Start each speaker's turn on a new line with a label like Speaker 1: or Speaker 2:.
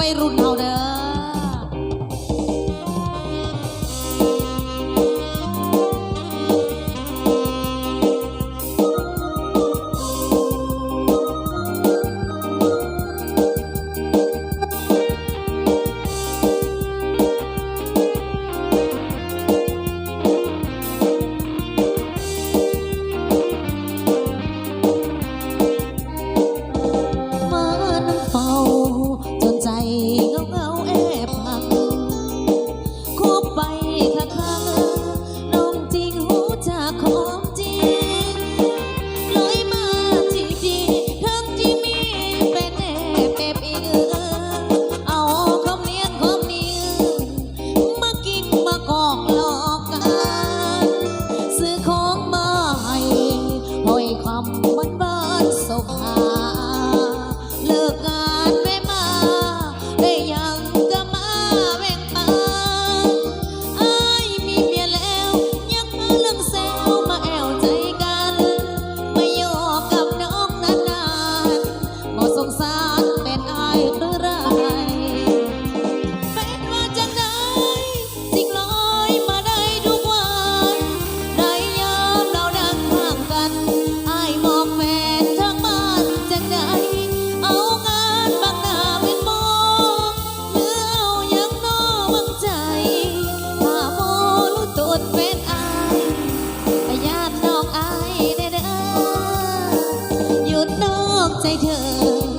Speaker 1: วัยรุ่นเฮาเด้อำบ้านบ้านโศกาเลิกงานไม่มาได้ยังก็มาแว่งปังอมีเมียแล้วยังมาเรื่องแซวมาแอวใจกันไม่ยอกกับน้องนานๆบ่สงสารเป็นอ 在这